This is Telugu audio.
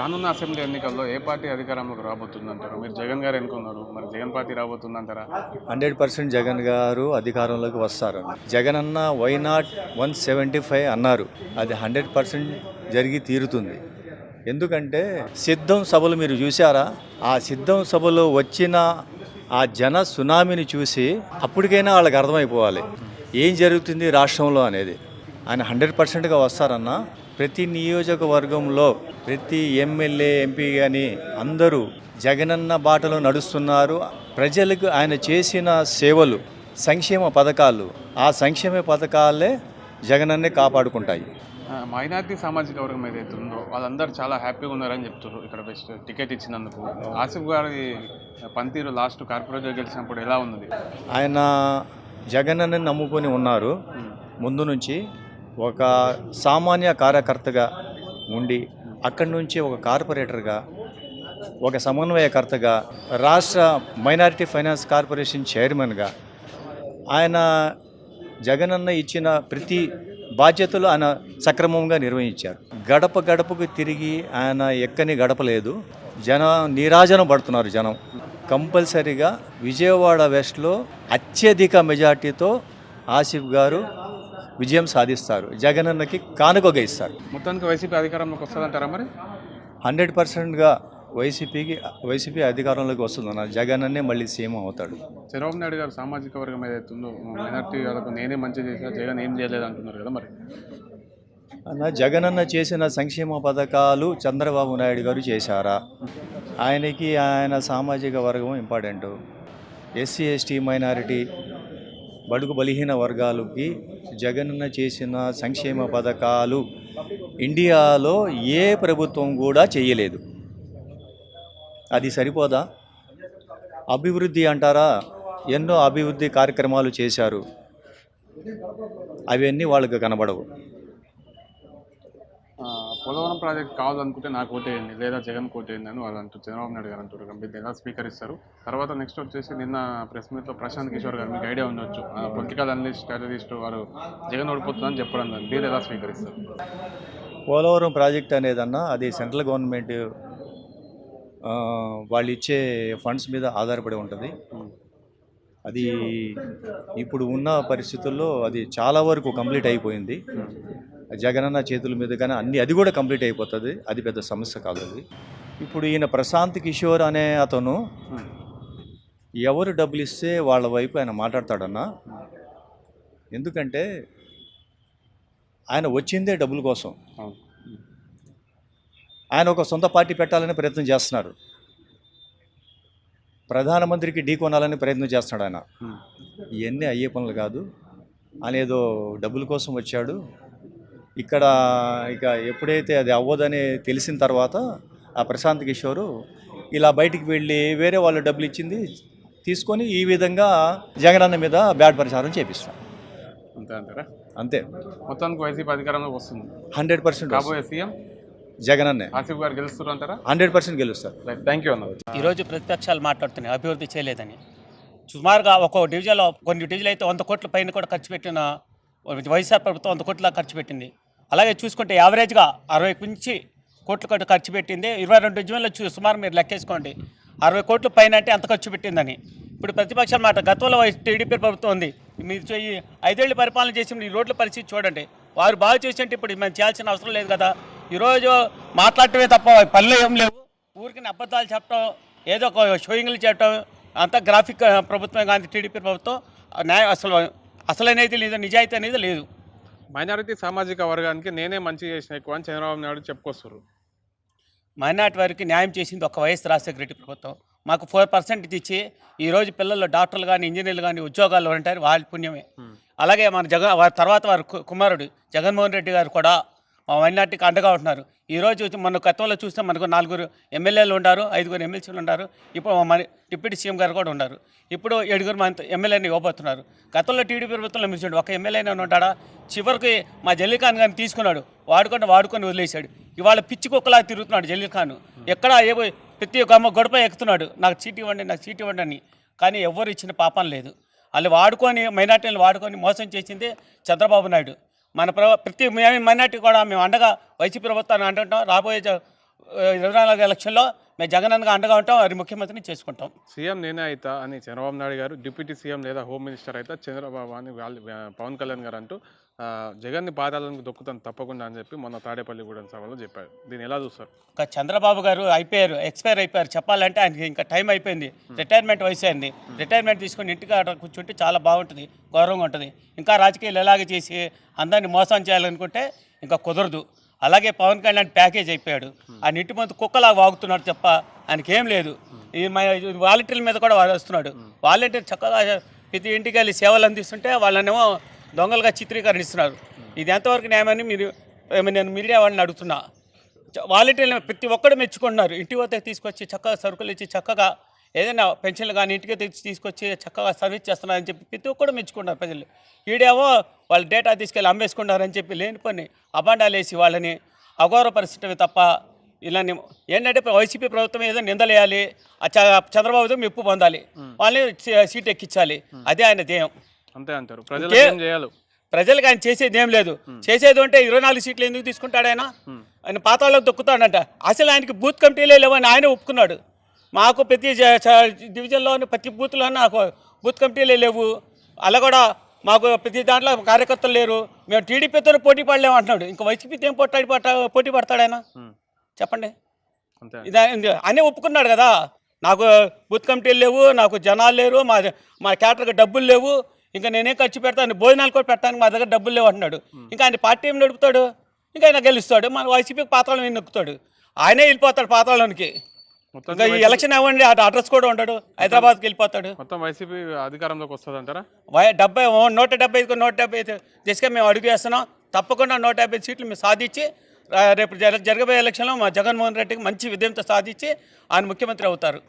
రానున్న అసెంబ్లీ ఎన్నికల్లో ఏ పార్టీ అధికారంలోకి రాబోతుందంటారు? మీరు జగన్ గారు ఎన్నుకున్నారు మరి జగన్ పార్టీ రాబోతుందంటారా? హండ్రెడ్ పర్సెంట్ జగన్ గారు అధికారంలోకి వస్తారు జగన్ అన్న why not one seventy five అన్నారు. అది హండ్రెడ్ పర్సెంట్ జరిగి తీరుతుంది. ఎందుకంటే సిద్ధం సభలు మీరు చూసారా ఆ సిద్ధం సభలో వచ్చిన ఆ జన సునామీని చూసి అప్పటికైనా వాళ్ళకి అర్థమైపోవాలి. ఏం జరుగుతుంది రాష్ట్రంలో అనేది? ఆయన హండ్రెడ్ పర్సెంట్గా వస్తారన్న ప్రతి నియోజకవర్గంలో ప్రతి ఎమ్మెల్యే ఎంపీ కానీ అందరూ జగనన్న బాటలో నడుస్తున్నారు. ప్రజలకు ఆయన చేసిన సేవలు సంక్షేమ పథకాలు ఆ సంక్షేమ పథకాలే జగనన్నే కాపాడుకుంటాయి. మైనారిటీ సామాజిక వర్గం ఏదైతే ఉందో వాళ్ళందరూ చాలా హ్యాపీగా ఉన్నారని చెప్తున్నారు ఇక్కడ బెస్ట్ టికెట్ ఇచ్చినందుకు. ఆసిఫ్ గారి పనితీరు లాస్ట్ కార్పొరేటర్ గెలిచినప్పుడు ఎలా ఉన్నది? ఆయన జగనన్న నమ్ముకొని ఉన్నారు. ముందు నుంచి ఒక సామాన్య కార్యకర్తగా ఉండి అక్కడి నుంచి ఒక కార్పొరేటర్గా ఒక సమన్వయకర్తగా రాష్ట్ర మైనారిటీ ఫైనాన్స్ కార్పొరేషన్ చైర్మన్గా ఆయన జగనన్న ఇచ్చిన ప్రతి బాధ్యతలు ఆయన సక్రమంగా నిర్వహించారు. గడప గడపకు తిరిగి ఆయన ఎక్కని గడపలేదు. జన నీరాజనం పడుతున్నారు జనం. కంపల్సరీగా విజయవాడ వెస్ట్లో అత్యధిక మెజార్టీతో ఆసిఫ్ గారు విజయం సాధిస్తారు. జగనన్నకి కానుకగా ఇస్తారు. మొత్తానికి వైసీపీ అధికారంలోకి వస్తుందంటారా మరి? హండ్రెడ్ పర్సెంట్గా వైసీపీకి వైసీపీ అధికారంలోకి వస్తుందన్న జగనన్నే మళ్ళీ సీఎం అవుతాడు. చంద్రబాబు నాయుడు గారు సామాజిక వర్గం ఏదైతే ఉందో మైనార్టీ వాళ్ళకు నేనే మంచి చేసా జగన్ ఏం చేయలేదు అంటున్నారు కదా మరి? అన్న జగనన్న చేసిన సంక్షేమ పథకాలు చంద్రబాబు నాయుడు గారు చేశారా? ఆయనకి ఆయన సామాజిక వర్గం ఇంపార్టెంట్ ఎస్సీ ఎస్టీ మైనారిటీ బడుగు బలహీన వర్గాలకి జగనన్న చేసిన సంక్షేమ పథకాలు ఇండియాలో ఏ ప్రభుత్వం కూడా చేయలేదు. అది సరిపోదా? అభివృద్ధి అంటారా? ఎన్నో అభివృద్ధి కార్యక్రమాలు చేశారు. అవన్నీ వాళ్ళకి కనబడవు. పోలవరం ప్రాజెక్ట్ కావాలనుకుంటే నాకు ఓటేయండి లేదా జగన్ కోటేయండి అని వాళ్ళు అంటారు చంద్రబాబు నాయుడు గారు అంటారు మీరు ఎలా స్పీకర్ ఇస్తారు తర్వాత నెక్స్ట్ వచ్చేసి నిన్న ప్రెస్ మీట్లో ప్రశాంత్ కిషోర్ గారు మీకు ఐడియా ఉండొచ్చు. పొలిటికల్ అనలిస్ట్ స్ట్రాటజిస్ట్ వారు జగన్ ఓడిపోతుందని చెప్పడం మీరు ఎలా స్వీకరిస్తారు? పోలవరం ప్రాజెక్ట్ అనేదన్నా అది సెంట్రల్ గవర్నమెంట్ వాళ్ళు ఇచ్చే ఫండ్స్ మీద ఆధారపడి ఉంటుంది. అది ఇప్పుడు ఉన్న పరిస్థితుల్లో అది చాలా వరకు కంప్లీట్ అయిపోయింది. జగనన్న చేతుల మీద కానీ అన్ని అది కూడా కంప్లీట్ అయిపోతుంది. అది పెద్ద సమస్య కాదు అది. ఇప్పుడు ఈయన ప్రశాంత్ కిషోర్ అనే అతను ఎవరు డబ్బులు ఇస్తే వాళ్ళ వైపు ఆయన మాట్లాడతాడన్నా? ఎందుకంటే ఆయన వచ్చిందే డబ్బుల కోసం. ఆయన ఒక సొంత పార్టీ పెట్టాలని ప్రయత్నం చేస్తున్నారు. ప్రధానమంత్రికి ఢీ కొనాలని ప్రయత్నం చేస్తున్నాడు ఆయన. ఇవన్నీ అయ్యే పనులు కాదు. ఆయన ఏదో డబ్బుల కోసం వచ్చాడు. ఇక్కడ ఇక ఎప్పుడైతే అది అవ్వదని తెలిసిన తర్వాత ఆ ప్రశాంత్ కిషోరు ఇలా బయటికి వెళ్ళి వేరే వాళ్ళు డబ్బులు ఇచ్చింది తీసుకొని ఈ విధంగా జగనన్న మీద బ్యాడ్ ప్రచారం చేపిస్తాం. అంతే అంటారా? అంతే. మొత్తానికి వైసీపీ అధికారంలోకి వస్తుంది. హండ్రెడ్ పర్సెంట్ కాబోయే సీఎం? జగనన్నే. ఆసిఫ్ గారు గెలుస్తారు అంటారా? హండ్రెడ్ పర్సెంట్ గెలుస్తారు. థ్యాంక్ యూ అన్న. ఈరోజు ప్రతిపక్షాలు మాట్లాడుతున్నాయి అభివృద్ధి చేయలేదని. సుమారుగా ఒక్కో డివిజన్లో కొన్ని డివిజన్లు అయితే వంద కోట్ల పైన కూడా ఖర్చు పెట్టిన వైఎస్ఆర్ ప్రభుత్వం వంద కోట్ల ఖర్చు పెట్టింది. అలాగే చూసుకుంటే యావరేజ్గా అరవై నుంచి కోట్ల కోట్లు ఖర్చు పెట్టింది. ఇరవై రెండు జూన్లో చూ సుమారు మీరు లెక్కేసుకోండి. అరవై కోట్ల పైన అంటే అంత ఖర్చు పెట్టిందని. ఇప్పుడు ప్రతిపక్షాల మాట గతంలో టీడీపీ ప్రభుత్వం ఉంది. మీరు ఈ ఐదేళ్ళు పరిపాలన చేసి ఈ రోడ్ల పరిస్థితి చూడండి. వారు బాగా చేసి ఇప్పుడు మనం చేయాల్సిన అవసరం లేదు కదా. ఈరోజు మాట్లాడటమే తప్ప పనులు ఏం లేవు. ఊరికి అబద్ధాలు చెప్పడం ఏదో ఒక షోయింగ్లు చేయటం అంతా గ్రాఫిక్ ప్రభుత్వం కానీ టీడీపీ ప్రభుత్వం. న్యాయం న్యాయ అసలు అనేది లేదు నిజాయితీ అనేది లేదు. మైనారిటీ సామాజిక వర్గానికి నేనే మంచి చేసిన ఎక్కువ అని చంద్రబాబు నాయుడు చెప్పుకొస్తారు. మైనార్టీ వారికి న్యాయం చేసింది ఒక వైఎస్ రాజశేఖర రెడ్డి ప్రభుత్వం. మాకు ఫోర్ పర్సెంట్ ఇచ్చి ఈరోజు పిల్లలు డాక్టర్లు కానీ ఇంజనీర్లు కానీ ఉద్యోగాల్లో ఉంటారు వాళ్ళ పుణ్యమే. అలాగే మన జగన్ వారి తర్వాత వారి కుమారుడు జగన్మోహన్ రెడ్డి గారు కూడా వైనాటికి అండగా ఉంటున్నారు. ఈరోజు మన గతంలో చూస్తే మనకు నలుగురు ఎమ్మెల్యేలు ఉన్నారు ఐదుగురు ఎమ్మెల్సీలు ఉన్నారు ఇప్పుడు మన డిప్యూటీ సీఎం గారు కూడా ఉన్నారు ఇప్పుడు ఏడుగురు మన ఎమ్మెల్యేని ఇవ్వబోతున్నారు. గతంలో టీడీపీ ప్రభుత్వంలో మీరు చూడండి ఒక ఎమ్మెల్యేనే ఉంటాడా? చివరికి మా జల్లీఖాన్ గారిని తీసుకున్నాడు. వాడుకొని వాడుకొని వదిలేశాడు. ఇవాళ పిచ్చి కుక్కలా తిరుగుతున్నాడు జల్లీఖాన్ ఎక్కడ ఏ ప్రతి ఒక్క గొడప ఎక్కుతున్నాడు. నాకు చీటీ ఇవ్వండి నాకు చీటీ ఇవ్వండి అని. కానీ ఎవరు ఇచ్చిన పాపం లేదు. వాళ్ళు వాడుకొని మైనార్టీలు వాడుకొని మోసం చేసింది చంద్రబాబు నాయుడు. మన ప్రతి ప్రతి మైనార్టీ కూడా మేము అండగా వైసీపీ ప్రభుత్వాన్ని అంటుంటాం. రాబోయే ఇరవై నాలుగు ఎలక్షన్లో మేము జగనన్నగా అండగా ఉంటాం. అది ముఖ్యమంత్రిని చేసుకుంటాం. సీఎం నేనే అవుతా అని చంద్రబాబు నాయుడు గారు డిప్యూటీ సీఎం లేదా హోమ్ మినిస్టర్ అయితే చంద్రబాబు అని వాళ్ళు పవన్ కళ్యాణ్ గారు అంటూ జగన్ని పాదాలను దొక్కుతాను తప్పకుండా అని చెప్పి మొన్న తాడేపల్లిగూడెం సభలో చెప్పారు దీన్ని ఎలా చూస్తారు? ఇంకా చంద్రబాబు గారు అయిపోయారు ఎక్స్పైర్ అయిపోయారు. చెప్పాలంటే ఆయనకి ఇంకా టైం అయిపోయింది. రిటైర్మెంట్ వయసు అయింది. రిటైర్మెంట్ తీసుకొని ఇంటికి అక్కడ కూర్చుంటే చాలా బాగుంటుంది గౌరవంగా ఉంటుంది. ఇంకా రాజకీయాలు ఎలాగే చేసి అందరినీ మోసం చేయాలనుకుంటే ఇంకా కుదరదు. అలాగే పవన్ కళ్యాణ్ ప్యాకేజ్ అయిపోయాడు. ఆ ఇంటి ముందు కుక్కలా వాగుతున్నాడు తప్ప ఆయనకి ఏం లేదు ఈ వాలంటీర్ల మీద కూడా వస్తున్నాడు. వాలంటీర్ చక్కగా ప్రతి ఇంటికి వెళ్ళి సేవలు అందిస్తుంటే వాళ్ళనేమో దొంగలుగా చిత్రీకరణిస్తున్నారు. ఇది ఎంతవరకు న్యాయమని మీరు నేను మీడియా వాళ్ళని అడుగుతున్నా. వాలంటీర్లు ప్రతి ఒక్కరు మెచ్చుకుంటున్నారు ఇంటి వద్ద తీసుకొచ్చి చక్కగా సరుకులు ఇచ్చి చక్కగా ఏదైనా పెన్షన్లు కానీ ఇంటికి తెచ్చి తీసుకొచ్చి చక్కగా సర్వీస్ చేస్తున్నారని చెప్పి ప్రతి ఒక్కరు మెచ్చుకున్నారు ప్రజలు. ఈడేమో వాళ్ళ డేటా తీసుకెళ్ళి అమ్మేసుకున్నారని చెప్పి లేని పని అబాండాలు వేసి వాళ్ళని అగౌరవపరిచడమే తప్ప ఇలాని ఏంటంటే వైసీపీ ప్రభుత్వం ఏదో నిందలేయాలి. చంద్రబాబుతో మెప్పు పొందాలి. వాళ్ళని సీట్ ఎక్కించాలి. అదే ఆయన ధ్యేయం. అంతే అంటారు. ప్రజలకు ఏం చేయాలి? ప్రజలకు ఆయన చేసేది ఏం లేదు. చేసేది ఉంటే ఇరవై నాలుగు సీట్లు ఎందుకు తీసుకుంటాడు ఆయన? ఆయన పాతాళలో దొక్కుతాడంట. అసలు ఆయనకి బూత్ కమిటీలే లేవని ఆయన ఒప్పుకున్నాడు. మాకు ప్రతి డివిజన్లోని ప్రతి బూత్లో నాకు బూత్ కమిటీలే లేవు. అలా కూడా మాకు ప్రతి దాంట్లో కార్యకర్తలు లేరు. మేము టీడీపీతో పోటీ పడలేము అంటున్నాడు. ఇంకా వైసీపీతో ఏం పోటీ పట్ట పోటీ పడతాడు ఆయన. చెప్పండి. అన్నీ ఒప్పుకున్నాడు కదా. నాకు బూత్ కమిటీలు లేవు నాకు జనాలు లేరు మా మా క్యాటర్కి డబ్బులు లేవు. ఇంకా నేనేం ఖర్చు పెడతాను భోజనాలు కూడా పెట్టడానికి మా దగ్గర డబ్బులు లేవు అంటున్నాడు. ఇంకా ఆయన పార్టీ ఏం నడుపుతాడు? ఇంకా ఆయన గెలుస్తాడు మన వైసీపీకి పాతాళం ఏం నొక్కుతాడు? ఆయనే వెళ్ళిపోతాడు మొత్తం ఇంకా ఈ ఎలక్షన్ అవ్వండి అటు అడ్రస్ కూడా ఉండడు హైదరాబాద్కి వెళ్ళిపోతాడు. మొత్తం వైసీపీ అధికారంలోకి వస్తుంది అంటారా వై- డెబ్బై నూట డెబ్బై ఐదుకు నూట డెబ్బై ఐదు దిశగా మేము అడుగు వేస్తున్నాం. తప్పకుండా నూట డెబ్బై సీట్లు మేము సాధించి రేపు జర జరగబోయే ఎలక్షన్లో మా జగన్మోహన్ రెడ్డికి మంచి విజయంతో సాధించి ఆయన ముఖ్యమంత్రి అవుతారు.